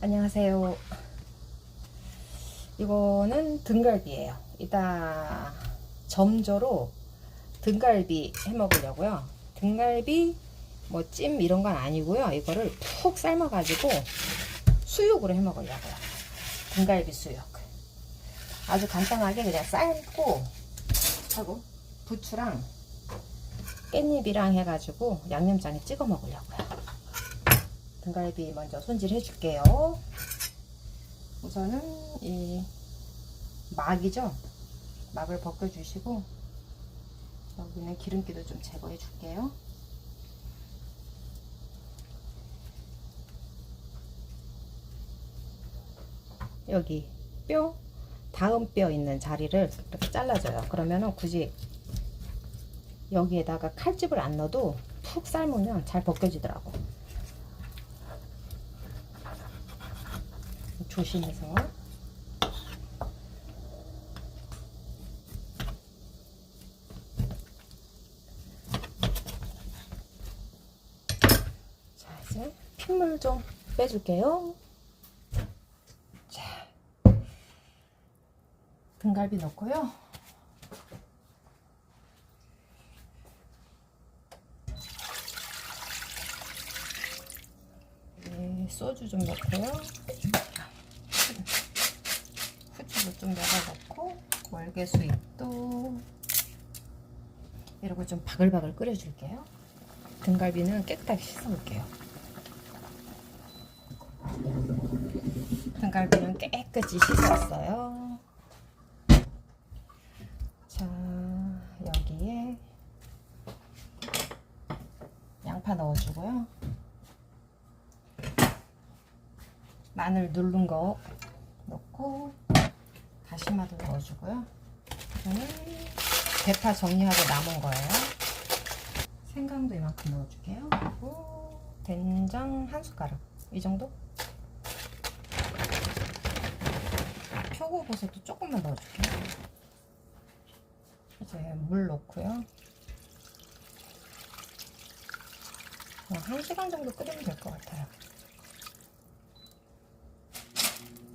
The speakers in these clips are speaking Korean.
안녕하세요. 이거는 등갈비예요. 이따 점저로 등갈비 해 먹으려고요. 등갈비 뭐 찜 이런 건 아니고요. 이거를 푹 삶아 가지고 수육으로 해 먹으려고요. 등갈비 수육. 아주 간단하게 그냥 삶고 하고 부추랑 깻잎이랑 해가지고 양념장에 찍어 먹으려고요. 등갈비 먼저 손질 해줄게요. 우선은 이 막이죠. 막을 벗겨주시고 여기는 기름기도 좀 제거해 줄게요. 여기 뼈 다음 뼈 있는 자리를 이렇게 잘라줘요. 그러면은 굳이 여기에다가 칼집을 안 넣어도 푹 삶으면 잘 벗겨지더라고. 조심해서. 자, 이제 핏물 좀 빼줄게요. 자, 등갈비 넣고요. 네, 소주 좀 넣고요. 좀 넣어 넣고 월계수잎도 이러고 좀 바글바글 끓여줄게요. 등갈비는 깨끗하게 씻어볼게요. 등갈비는 깨끗이 씻었어요. 자, 여기에 양파 넣어주고요. 마늘 누른 거 넣고 다시마도 넣어주고요. 저는 대파 정리하고 남은 거예요. 생강도 이만큼 넣어줄게요. 그리고 된장 한 숟가락 이 정도? 표고버섯도 조금만 넣어줄게요. 이제 물 넣고요. 그냥 한 시간 정도 끓이면 될 것 같아요.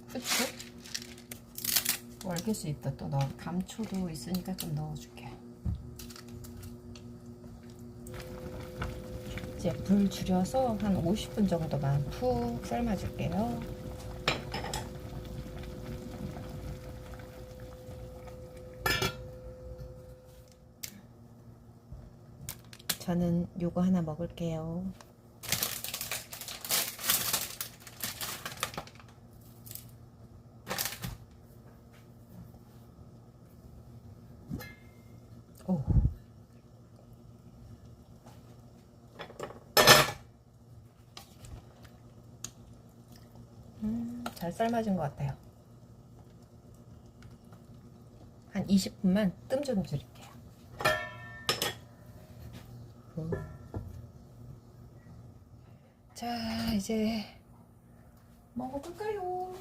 후추 월계수잎도 또 넣어 감초도 있으니까 좀 넣어줄게요 이제 불 줄여서 한 50분 정도만 푹 삶아줄게요. 저는 요거 하나 먹을게요 오. 음, 잘 삶아진 것 같아요. 한 20분만 뜸좀 들일게요. 음. 자, 이제 먹어볼까요?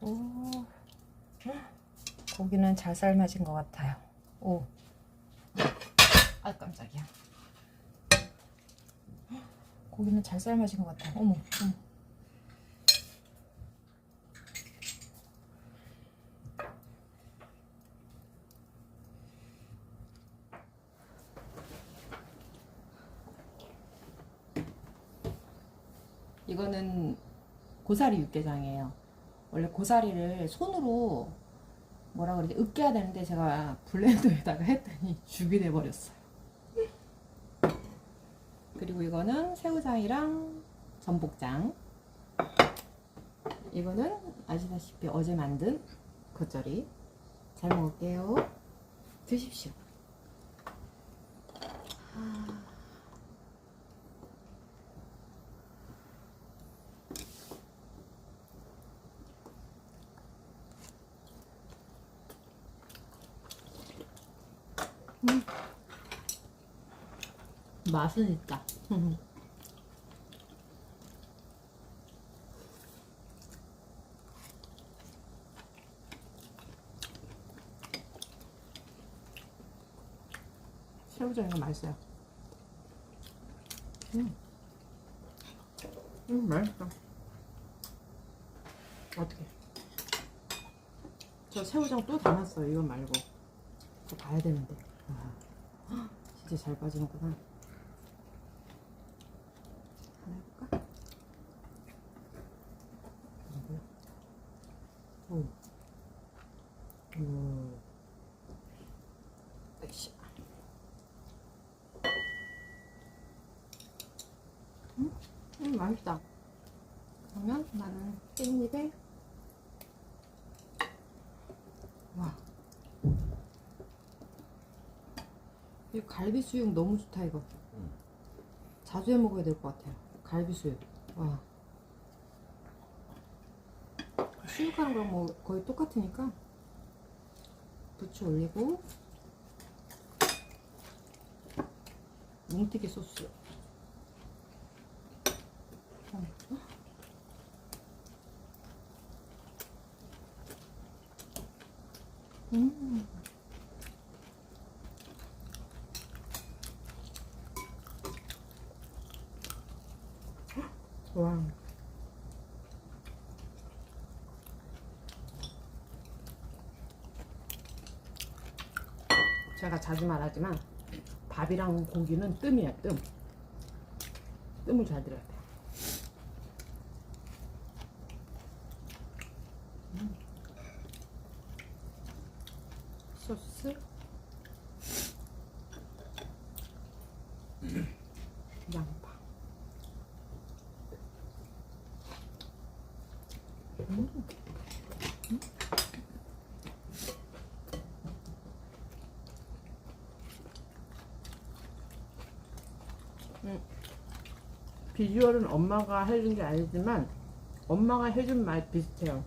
오. 고기는 잘 삶아진 것 같아요. 오. 아, 깜짝이야. 고기는 잘 삶아진 것 같아요. 어머, 어머. 이거는 고사리 육개장이에요. 원래 고사리를 손으로 뭐라 그러지 으깨야 되는데 제가 블렌더에다가 했더니 죽이 돼 버렸어요. 그리고 이거는 새우장이랑 전복장. 이거는 아시다시피 어제 만든 겉절이. 잘 먹을게요. 드십시오. 아. 맛은 있다. 새우젓이가 맛있어요. 음. 음 맛있다. 어떻게? 저 새우장 또 담았어요. 이거 말고. 저 봐야 되는데. 와, 진짜 잘 빠지는구나 해볼까? 이거요? 오. 오. 으쌰. 음, 맛있다. 그러면 나는 깻잎에 와. 이 갈비 수육 너무 좋다 이거. 자주 해 먹어야 될 것 같아요. 갈비 수육. 와. 수육하는 거랑 뭐 거의 똑같으니까 부추 올리고 뭉티기 소스. 어. 음. 와. 제가 자주 말하지만 밥이랑 고기는 뜸이야 뜸. 뜸을 잘 들여야 돼. 소스. 양파. 음. 음. 비주얼은 엄마가 해준 게 아니지만 엄마가 해준 맛 비슷해요.